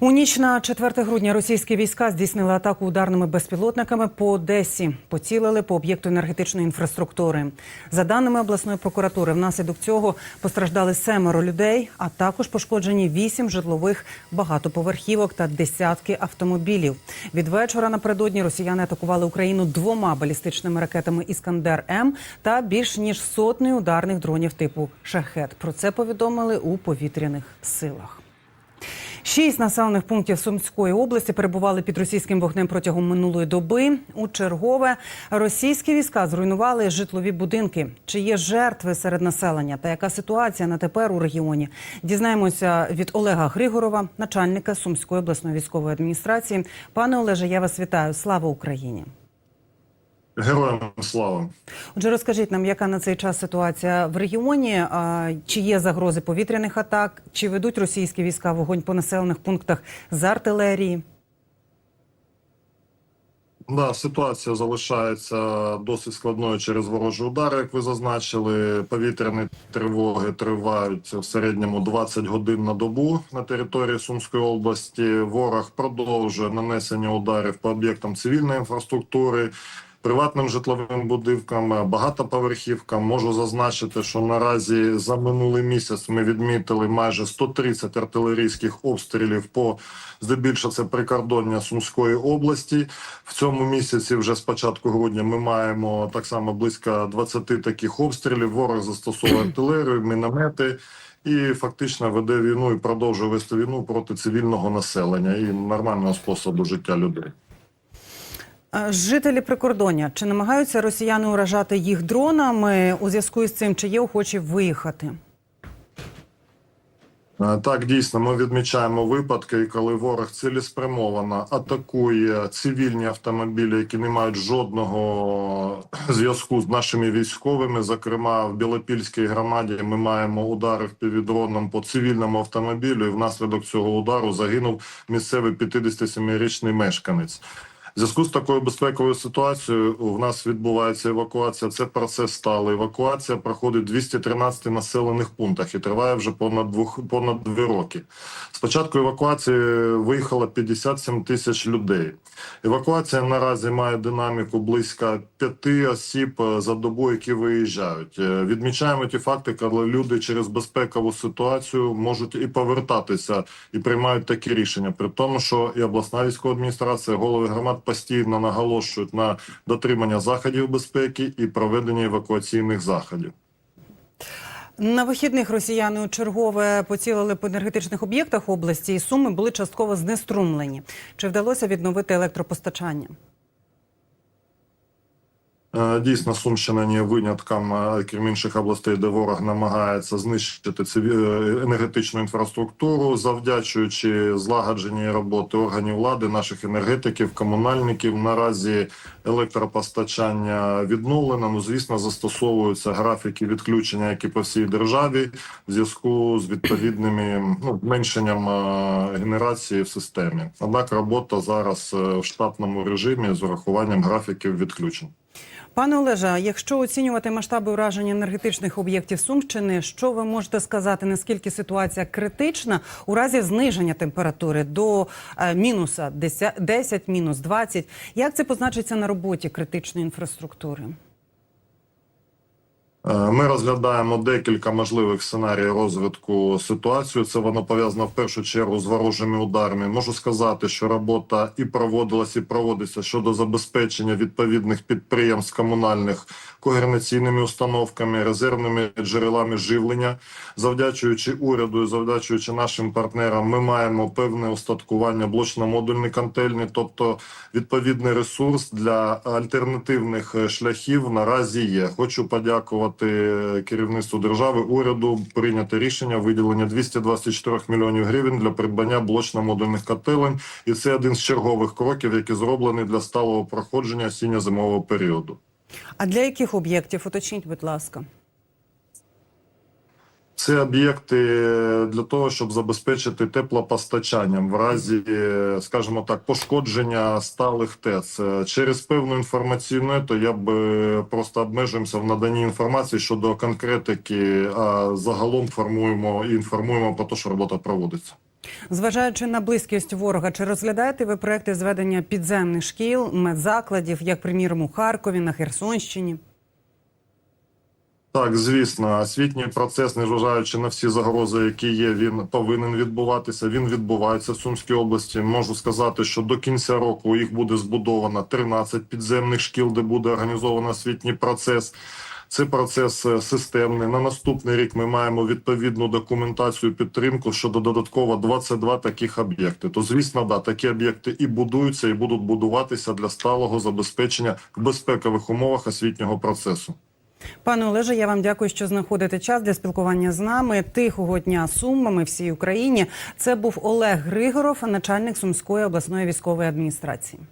У ніч на 4 грудня російські війська здійснили атаку ударними безпілотниками по Одесі. Поцілили по об'єкту енергетичної інфраструктури. За даними обласної прокуратури, внаслідок цього постраждали семеро людей, а також пошкоджені вісім житлових багатоповерхівок та десятки автомобілів. Від вечора напередодні росіяни атакували Україну двома балістичними ракетами Іскандер М та більш ніж сотнею ударних дронів типу Шахет. Про це повідомили у повітряних силах. Шість населених пунктів Сумської області перебували під російським вогнем протягом минулої доби. У чергове російські війська зруйнували житлові будинки. Чи є жертви серед населення та яка ситуація на тепер у регіоні? Дізнаємося від Олега Григорова, начальника Сумської обласної військової адміністрації. Пане Олеже, я вас вітаю. Слава Україні! Героям слава. Отже, розкажіть нам, яка на цей час ситуація в регіоні? Чи є загрози повітряних атак? Чи ведуть російські війська вогонь по населених пунктах з артилерії? Да, ситуація залишається досить складною через ворожі удари, як ви зазначили. Повітряні тривоги тривають в середньому 20 годин на добу на території Сумської області. Ворог продовжує нанесення ударів по об'єктам цивільної інфраструктури. Приватним житловим будинкам, багатоповерхівкам можу зазначити, що наразі за минулий місяць ми відмітили майже 130 артилерійських обстрілів по здебільшого це прикордоння Сумської області. В цьому місяці, вже з початку грудня, ми маємо так само близько 20 таких обстрілів. Ворог застосовує артилерію, міномети. І фактично веде війну і продовжує вести війну проти цивільного населення і нормального способу життя людей. А Жителі прикордоння чи намагаються росіяни уражати їх дронами у зв'язку з цим? Чи є охочі виїхати? Е, Так, дійсно, ми відмічаємо випадки, коли ворог цілеспрямовано атакує цивільні автомобілі, які не мають жодного зв'язку з нашими військовими. Зокрема, в Білопільській громаді ми маємо удари півдроном по цивільному автомобілю. І внаслідок цього удару загинув місцевий 57-річний мешканець. Зв'язку з такою безпековою ситуацією у нас відбувається евакуація. Це процес сталий. Евакуація проходить в 213 населених пунктах і триває вже понад двох понад дві роки. Спочатку евакуації виїхало 57 тисяч людей. Евакуація наразі має динаміку близько п'яти осіб е, за добу, які виїжджають. Е, Відмічаємо ті факти, коли люди через безпекову ситуацію можуть і повертатися і приймають такі рішення. При тому, що і обласна військова адміністрація, голови громад постійно наголошують на дотримання заходів безпеки і проведення евакуаційних заходів. На вихідних росіяни чергове поцілили по енергетичних об'єктах області, і суми були частково знеструмлені. Чи вдалося відновити електропостачання? Е, Дійсно, Сумщина не є винятком, е, крім інших областей, де ворог намагається знищити е, енергетичну інфраструктуру, завдячуючи злагодженій роботи органів влади, наших енергетиків, комунальників. Наразі електропостачання відновлено. Ну, звісно, застосовуються графіки відключення, як і по всій державі, в зв'язку з відповідними ну, зменшенням генерації в системі. Однак робота зараз в штатному режимі з урахуванням графіків відключень. Пане Олеже, якщо оцінювати масштаби ураження енергетичних об'єктів Сумщини, що ви можете сказати, наскільки ситуація критична у разі зниження температури до мінуса 10, 10, мінус 20? Як це позначиться на роботі критичної інфраструктури? Е, Ми розглядаємо декілька можливих сценаріїв розвитку ситуації. Це воно пов'язано в першу чергу з ворожими ударами. Можу сказати, що робота і проводилась, і проводиться щодо забезпечення відповідних підприємств комунальних когернаційними установками, резервними джерелами живлення. Завдячуючи уряду і завдячуючи нашим партнерам, ми маємо певне устаткування блочно-модульні контельні, тобто відповідний ресурс для альтернативних шляхів наразі є. Хочу подякувати керівництву держави, уряду прийняти рішення виділення 224 мільйонів гривень для придбання блочно-модульних котелень, і це один з чергових кроків, які зроблені для сталого проходження осінньо-зимового періоду. А для яких об'єктів уточніть, будь ласка? Це об'єкти для того, щоб забезпечити теплопостачанням в разі, скажімо так, пошкодження сталих ТЕЦ. Через певну інформаційну ету я б е, просто обмежуємося в наданні інформації щодо конкретики, а загалом формуємо і інформуємо про те, що робота проводиться. Зважаючи на близькість ворога, чи розглядаєте ви проекти зведення підземних шкіл, медзакладів, як приміром у Харкові, на Херсонщині? Так, звісно, освітній процес, незважаючи на всі загрози, які є, він повинен відбуватися. Він відбувається в Сумській області. Можу сказати, що до кінця року їх буде збудовано 13 підземних шкіл, де буде організовано освітній процес. Це процес е, системний. На наступний рік ми маємо відповідну документацію підтримку щодо додатково 22 таких об'єкти. То звісно, да, такі об'єкти і будуються, і будуть будуватися для сталого забезпечення в безпекових умовах освітнього процесу. Пане Олеже, я вам дякую, що знаходите час для спілкування з нами. Тихого дня Сумами всій Україні. Це був Олег Григоров, начальник Сумської обласної військової адміністрації.